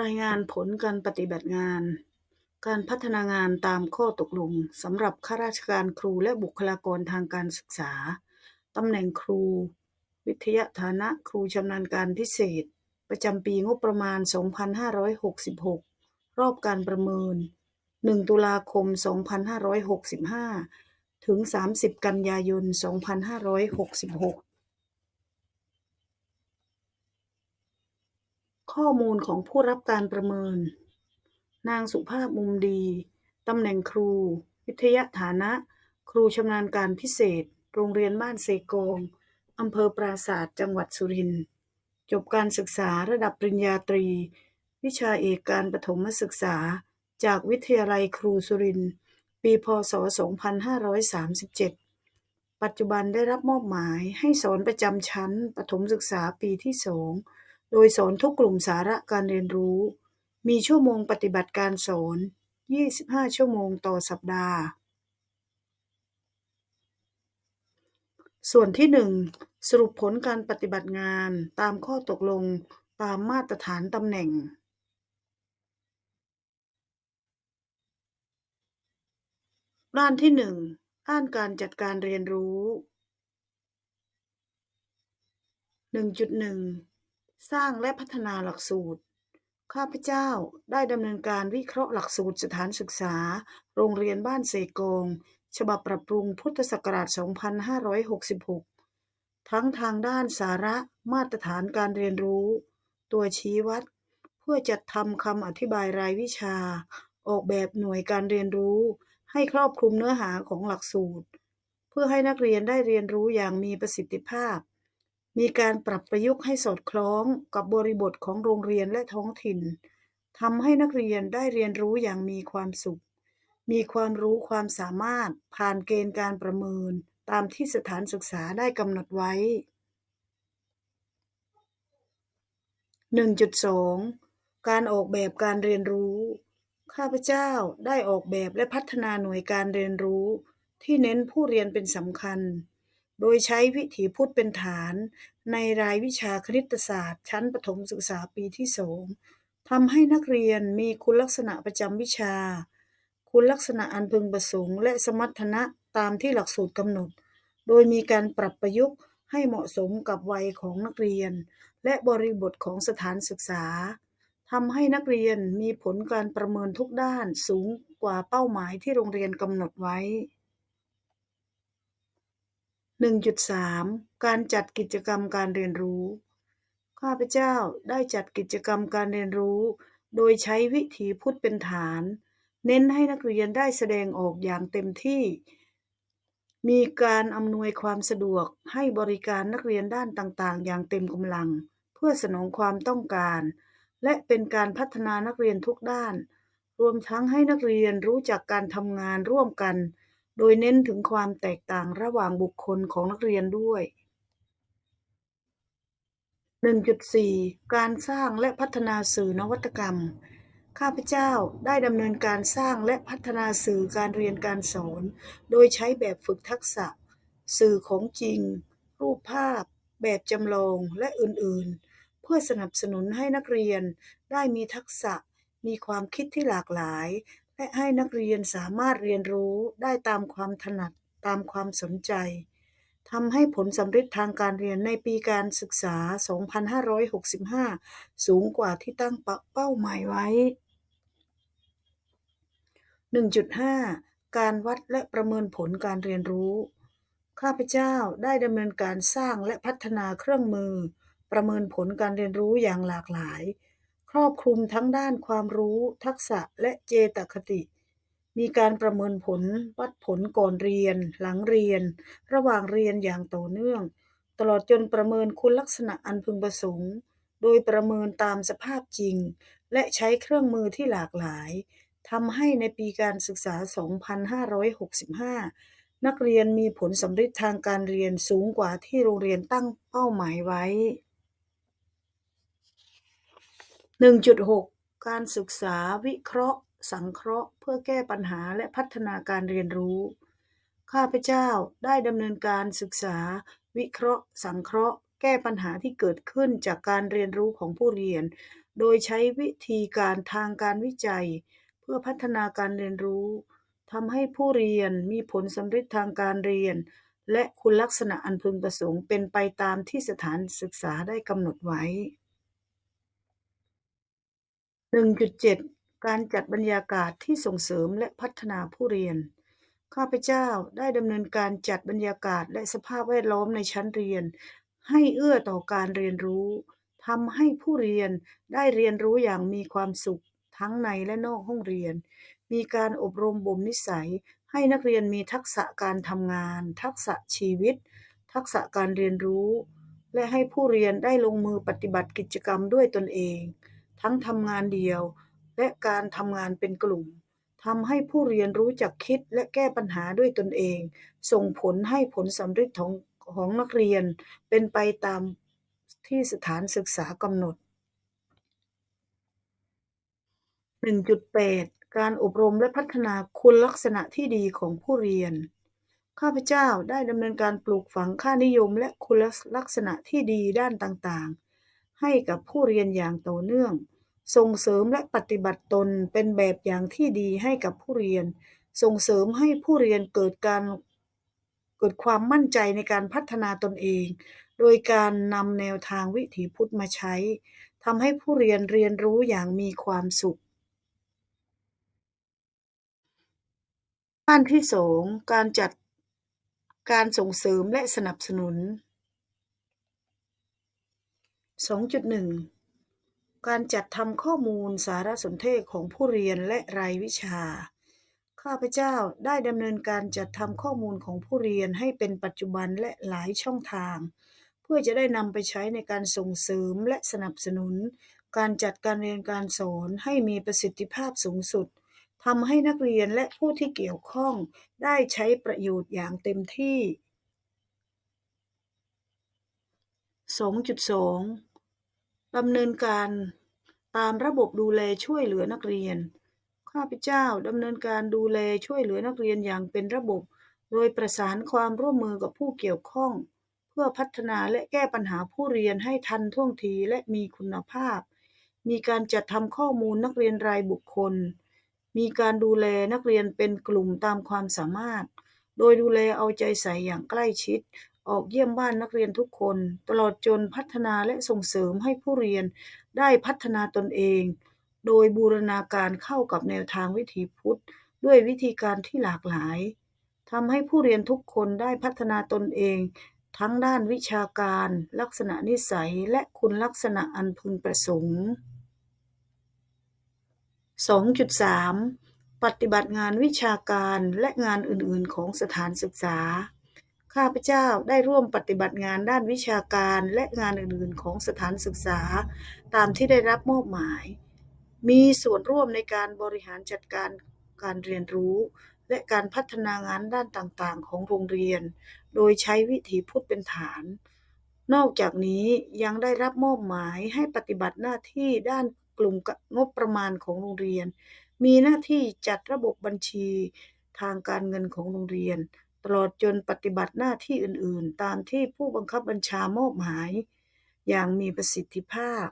รายงานผลการปฏิบัติงาน การพัฒนางานตามข้อตกลงสำหรับข้าราชการครูและบุคลากรทางการศึกษา ตำแหน่งครู วิทยาฐานะครูชำนาญการพิเศษ ประจำปีงบประมาณ 2566 รอบการประเมิน 1 ตุลาคม 2565 ถึง 30 กันยายน 2566 ข้อมูลของผู้รับการประเมิน นางสุภาพมุมดี ตำแหน่งครู วิทยาฐานะ ครูชำนาญการพิเศษ โรงเรียนบ้านเซกองอำเภอปราศาสาทจังหวัดสุรินทร์ จบการศึกษาระดับปริญญาตรี วิชาเอกการประถมศึกษา จากวิทยาลัยครูสุรินทร์ ปีพ.ศ.2537 ปัจจุบันได้รับมอบหมายให้สอนประจำชั้นประถมศึกษาปีที่2 โดยสอนทุกกลุ่มสาระการเรียนรู้ มีชั่วโมงปฏิบัติการสอน 25 ชั่วโมงต่อสัปดาห์ ส่วนที่ 1 สรุปผลการปฏิบัติงานตามข้อตกลงตามมาตรฐานตำแหน่งด้านที่ 1 ด้านการจัดการเรียนรู้ 1.1 สร้างและพัฒนาหลักสูตร ข้าพเจ้าได้ดำเนินการวิเคราะห์หลักสูตรสถานศึกษา โรงเรียนบ้านเซกง ฉบับปรับปรุงพุทธศักราช 2566 ทั้งทางด้านสาระมาตรฐานการเรียนรู้ ตัวชี้วัด เพื่อจัดทำคำอธิบายรายวิชา ออกแบบหน่วยการเรียนรู้ ให้ครอบคลุมเนื้อหาของหลักสูตร เพื่อให้นักเรียนได้เรียนรู้อย่างมีประสิทธิภาพ มีการปรับประยุกต์ให้สอดคล้องกับบริบทของโรงเรียนและท้องถิ่นทำให้นักเรียนได้เรียนรู้อย่างมีความสุข มีความรู้ความสามารถผ่านเกณฑ์การประเมิน ตามที่สถานศึกษาได้กำหนดไว้ 1.2 การออกแบบการเรียนรู้ ข้าพเจ้าได้ออกแบบและพัฒนาหน่วยการเรียนรู้ ที่เน้นผู้เรียนเป็นสำคัญ โดยใช้วิถีพุทธเป็นฐาน ในรายวิชาคณิตศาสตร์ ชั้นประถมศึกษาปีที่2ทำให้นักเรียนมีคุณลักษณะประจำวิชา คุณลักษณะอันพึงประสงค์ และสมรรถนะตามที่หลักสูตรกำหนด โดยมีการปรับประยุกต์ให้เหมาะสมกับวัยของนักเรียน และบริบทของสถานศึกษาทำให้นักเรียนมีผลการประเมินทุกด้านสูงกว่าเป้าหมายที่โรงเรียนกำหนดไว้ 1.3 การจัดกิจกรรมการเรียนรู้ ข้าพเจ้าได้จัดกิจกรรมการเรียนรู้ โดยใช้วิถีพุทธเป็นฐาน เน้นให้นักเรียนได้แสดงออกอย่างเต็มที่ มีการอำนวยความสะดวกให้บริการนักเรียนด้านต่างๆ อย่างเต็มกำลัง เพื่อสนองความต้องการ และเป็นการพัฒนานักเรียนทุกด้าน รวมทั้งให้นักเรียนรู้จักการทำงานร่วมกัน โดยเน้นถึงความแตกต่างระหว่างบุคคลของนักเรียนด้วย 1.4 การสร้างและพัฒนาสื่อนวัตกรรม ข้าพเจ้าได้ดำเนินการสร้างและพัฒนาสื่อการเรียนการสอน โดยใช้แบบฝึกทักษะ สื่อของจริง รูปภาพ แบบจำลองและอื่นๆ เพื่อสนับสนุนให้นักเรียนได้มีทักษะมีความคิดที่หลากหลาย ให้นักเรียนสามารถเรียนรู้ได้ตามความถนัดตามความสนใจทำให้ผลสำฤทธิ์ทางการเรียนในปีการศึกษา 2565 สูงกว่าที่ตั้งเป้าหมายไว้ 1.5 การวัดและประเมินผลการเรียนรู้ ข้าพเจ้าได้ดำเนินการสร้างและพัฒนาเครื่องมือ ประเมินผลการเรียนรู้อย่างหลากหลาย ครอบคลุมทั้งด้านความรู้ ทักษะและเจตคติ มีการประเมินผลวัดผลก่อนเรียน หลังเรียน ระหว่างเรียนอย่างต่อเนื่อง ตลอดจนประเมินคุณลักษณะอันพึงประสงค์ โดยประเมินตามสภาพจริง และใช้เครื่องมือที่หลากหลายทำให้ในปีการศึกษา 2565 นักเรียนมีผลสำฤทธิ์ทางการเรียนสูงกว่าที่โรงเรียนตั้งเป้าหมายไว้ 1.6การศึกษาวิเคราะห์ สังเคราะห์ เพื่อแก้ปัญหาและพัฒนาการเรียนรู้ ข้าพเจ้าได้ดำเนินการศึกษา วิเคราะห์ สังเคราะห์ แก้ปัญหาที่เกิดขึ้นจากการเรียนรู้ของผู้เรียน โดยใช้วิธีการทางการวิจัย เพื่อพัฒนาการเรียนรู้ทำให้ผู้เรียนมีผลสำเร็จทางการเรียน และคุณลักษณะอันพึงประสงค์เป็นไปตามที่สถานศึกษาได้กำหนดไว้ 1.7การจัดบรรยากาศที่ส่งเสริมและพัฒนาผู้เรียน ข้าพเจ้าได้ดำเนินการจัดบรรยากาศและสภาพแวดล้อมในชั้นเรียน ให้เอื้อต่อการเรียนรู้ทำให้ผู้เรียนได้เรียนรู้อย่างมีความสุขทั้งในและนอกห้องเรียน มีการอบรมบ่มนิสัย ให้นักเรียนมีทักษะการทำงาน ทักษะชีวิต ทักษะการเรียนรู้ และให้ผู้เรียนได้ลงมือปฏิบัติกิจกรรมด้วยตนเอง ทั้งทำงานเดียว และการทำงานเป็นกลุ่มทำให้ผู้เรียนรู้จักคิดและแก้ปัญหาด้วยตนเอง ส่งผลให้ผลสำเร็จของของนักเรียน เป็นไปตามที่สถานศึกษากำหนด 1.8 การอบรมและพัฒนาคุณลักษณะที่ดีของผู้เรียน ข้าพเจ้าได้ดำเนินการปลูกฝังค่านิยมและคุณลักษณะที่ดีด้านต่างๆ ให้กับผู้เรียนอย่างต่อเนื่อง ส่งเสริมและปฏิบัติตนเป็นแบบอย่างที่ดีให้กับผู้เรียน ส่งเสริมให้ผู้เรียนเกิดการเกิดความมั่นใจในการพัฒนาตนเอง โดยการนำแนวทางวิถีพุทธมาใช้ทำให้ผู้เรียนเรียนรู้อย่างมีความสุขด้านที่สองการจัดการส่งเสริมและสนับสนุน 2.1 การจัดทำข้อมูลสารสนเทศของผู้เรียนและรายวิชา ข้าพเจ้าได้ดำเนินการจัดทำข้อมูลของผู้เรียนให้เป็นปัจจุบันและหลายช่องทาง เพื่อจะได้นำไปใช้ในการส่งเสริมและสนับสนุน การจัดการเรียนการสอนให้มีประสิทธิภาพสูงสุดทำให้นักเรียนและผู้ที่เกี่ยวข้องได้ใช้ประโยชน์อย่างเต็มที่ 2.2 ดำเนินการตามระบบดูแลช่วยเหลือนักเรียน ข้าพเจ้าดำเนินการดูแลช่วยเหลือนักเรียนอย่างเป็นระบบ โดยประสานความร่วมมือกับผู้เกี่ยวข้อง เพื่อพัฒนาและแก้ปัญหาผู้เรียนให้ทันท่วงทีและมีคุณภาพ มีการจัดทำข้อมูลนักเรียนรายบุคคล มีการดูแลนักเรียนเป็นกลุ่มตามความสามารถ โดยดูแลเอาใจใส่อย่างใกล้ชิด ออกเยี่ยมบ้านนักเรียนทุกคน ตลอดจนพัฒนาและส่งเสริมให้ผู้เรียนได้พัฒนาตนเอง โดยบูรณาการเข้ากับแนวทางวิถีพุทธ ด้วยวิธีการที่หลากหลายทำให้ผู้เรียนทุกคนได้พัฒนาตนเอง ทั้งด้านวิชาการ ลักษณะนิสัย และคุณลักษณะอันพึงประสงค์ 2.3 ปฏิบัติงานวิชาการและงานอื่น ๆ ของสถานศึกษา ข้าพเจ้าได้ร่วมปฏิบัติงานด้านวิชาการและงานอื่นๆ ของสถานศึกษา ตามที่ได้รับมอบหมาย มีส่วนร่วมในการบริหารจัดการการเรียนรู้ และการพัฒนางานด้านต่างๆ ของโรงเรียน โดยใช้วิถีพุทธเป็นฐาน นอกจากนี้ยังได้รับมอบหมายให้ปฏิบัติหน้าที่ด้านกลุ่มงบประมาณของโรงเรียน มีหน้าที่จัดระบบบัญชีทางการเงินของโรงเรียน ตลอดจนปฏิบัติหน้าที่อื่น ๆ ตามที่ผู้บังคับบัญชามอบหมาย อย่างมีประสิทธิภาพ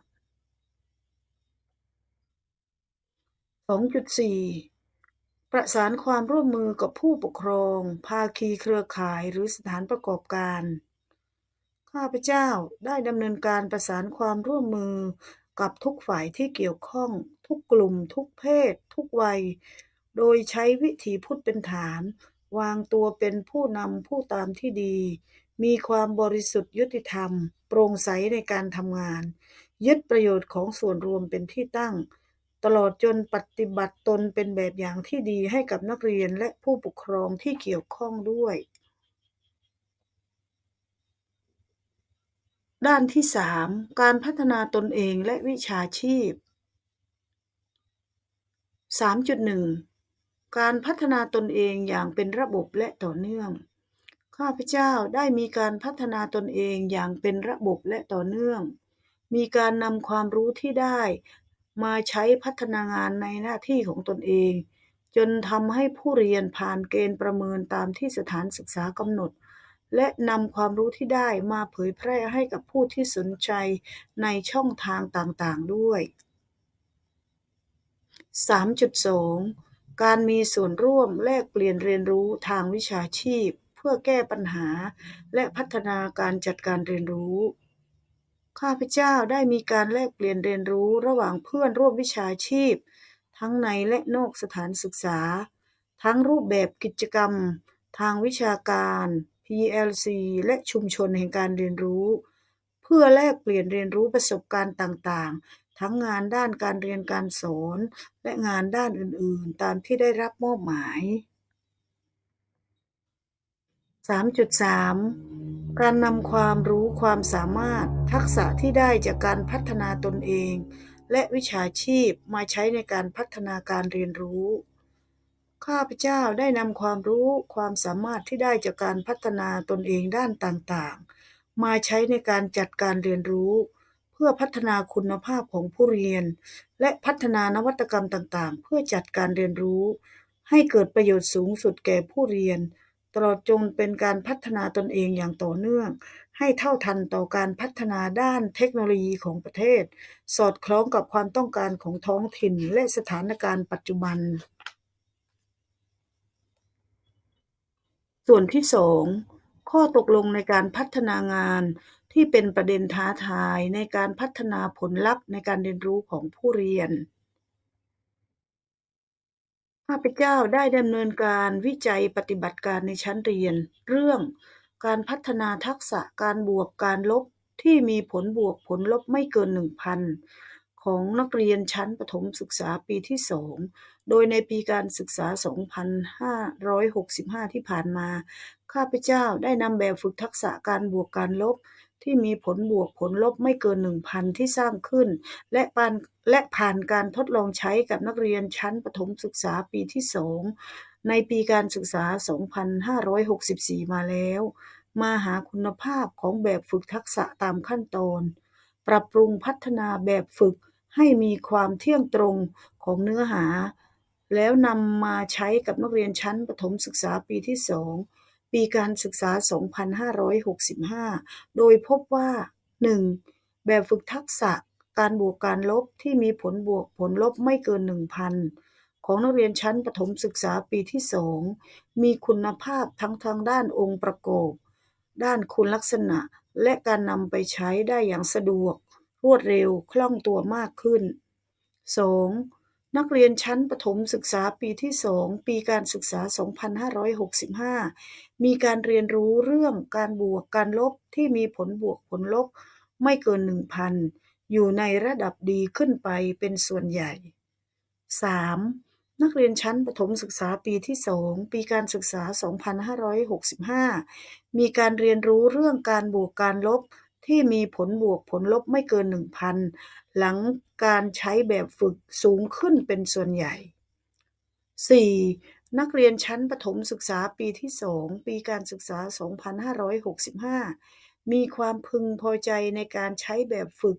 2.4 ประสานความร่วมมือกับผู้ปกครอง ภาคีเครือข่ายหรือสถานประกอบการ ข้าพเจ้าได้ดำเนินการประสานความร่วมมือกับทุกฝ่ายที่เกี่ยวข้อง ทุกกลุ่ม ทุกเพศ ทุกวัย โดยใช้วิถีพุทธเป็นฐาน วางตัวเป็นผู้นำผู้ตามที่ดี มีความบริสุทธิ์ยุติธรรม โปร่งใสในการทำงาน ยึดประโยชน์ของส่วนรวมเป็นที่ตั้ง ตลอดจนปฏิบัติตนเป็นแบบอย่างที่ดีให้กับนักเรียนและผู้ปกครองที่เกี่ยวข้องด้วย ด้านที่ 3 การพัฒนาตนเองและวิชาชีพ 3.1 การพัฒนาตนเองอย่างเป็นระบบและต่อเนื่อง ข้าพเจ้าได้มีการพัฒนาตนเองอย่างเป็นระบบและต่อเนื่อง มีการนำความรู้ที่ได้มาใช้พัฒนางานในหน้าที่ของตนเอง จนทำให้ผู้เรียนผ่านเกณฑ์ประเมินตามที่สถานศึกษากำหนด และนำความรู้ที่ได้มาเผยแพร่ให้กับผู้ที่สนใจในช่องทางต่างๆด้วย 3.2 การมีส่วนร่วมแลกเปลี่ยนเรียนรู้ทางวิชาชีพ เพื่อแก้ปัญหาและพัฒนาการจัดการเรียนรู้ ข้าพเจ้าได้มีการแลกเปลี่ยนเรียนรู้ระหว่างเพื่อนร่วมวิชาชีพ ทั้งในและนอกสถานศึกษา ทั้งรูปแบบกิจกรรม ทางวิชาการ PLC และชุมชนแห่งการเรียนรู้ เพื่อแลกเปลี่ยนเรียนรู้ประสบการณ์ต่างๆ ทั้งงานด้านการเรียนการสอน และงานด้านอื่น ๆ ตามที่ได้รับมอบหมาย 3.3 การนำความรู้ความสามารถทักษะที่ได้จากการพัฒนาตนเอง และวิชาชีพมาใช้ในการพัฒนาการเรียนรู้ ข้าพเจ้าได้นำความรู้ความสามารถที่ได้จากการพัฒนาตนเองด้านต่าง ๆ มาใช้ในการจัดการเรียนรู้ เพื่อพัฒนาคุณภาพของผู้เรียน และพัฒนานวัตกรรมต่าง ๆ เพื่อจัดการเรียนรู้ ให้เกิดประโยชน์สูงสุดแก่ผู้เรียน ตลอดจนเป็นการพัฒนาตนเองอย่างต่อเนื่อง ให้เท่าทันต่อการพัฒนาด้านเทคโนโลยีของประเทศ สอดคล้องกับความต้องการของท้องถิ่นและสถานการณ์ปัจจุบัน ส่วนที่ 2 ข้อตกลงในการพัฒนางาน ที่เป็นประเด็นท้าทายในการพัฒนาผลลัพธ์ในการเรียนรู้ของผู้เรียนข้าพเจ้าได้ดำเนินการวิจัยปฏิบัติการในชั้นเรียน เรื่องการพัฒนาทักษะการบวกการลบที่มีผลบวกผลลบไม่เกิน 1,000 ของนักเรียนชั้นประถมศึกษาปีที่ 2 โดยในปีการศึกษา 2565 ที่ผ่านมา ข้าพเจ้าได้นำแบบฝึกทักษะการบวกการลบ ที่มีผลบวกผลลบไม่เกิน 1,000 ที่สร้างขึ้น และปานและผ่านการทดลองใช้กับนักเรียนชั้นประถมศึกษาปีที่ 2 ในปีการศึกษา 2564 มาแล้ว มาหาคุณภาพของแบบฝึกทักษะตามขั้นตอนปรับปรุงพัฒนาแบบฝึก ให้มีความเที่ยงตรงของเนื้อหา แล้วนำมาใช้กับนักเรียนชั้นประถมศึกษาปีที่ 2 ปีการศึกษา 2565 โดยพบว่า 1. แบบฝึกทักษะการบวกการลบที่มีผลบวกผลลบไม่เกิน 1,000 ของนักเรียนชั้นประถมศึกษาปีที่ 2 มีคุณภาพทั้งทางด้านองค์ประกอบ ด้านคุณลักษณะและการนำไปใช้ได้อย่างสะดวก รวดเร็วคล่องตัวมากขึ้น 2. นักเรียนชั้นประถมศึกษาปีที่ 2 ปีการศึกษา 2565 มีการเรียนรู้เรื่องการบวกการลบที่มีผลบวกผลลบไม่เกิน 1,000 อยู่ในระดับดีขึ้นไปเป็นส่วนใหญ่ 3. นักเรียนชั้นประถมศึกษาปีที่ 2 ปีการศึกษา 2565 มีการเรียนรู้เรื่องการบวกการลบ ที่มีผลบวกผลลบไม่เกิน 1,000 หลังการใช้แบบฝึกสูงขึ้นเป็นส่วนใหญ่ 4. นักเรียนชั้นประถมศึกษาปีที่ 2 ปีการศึกษา 2565 มีความพึงพอใจในการใช้แบบฝึก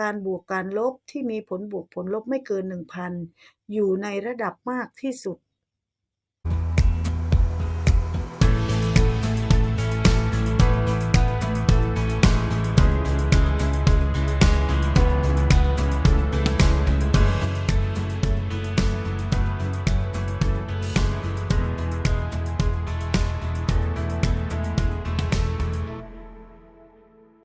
การบวกการลบที่มีผลบวกผลลบไม่เกิน 1,000 อยู่ในระดับมากที่สุด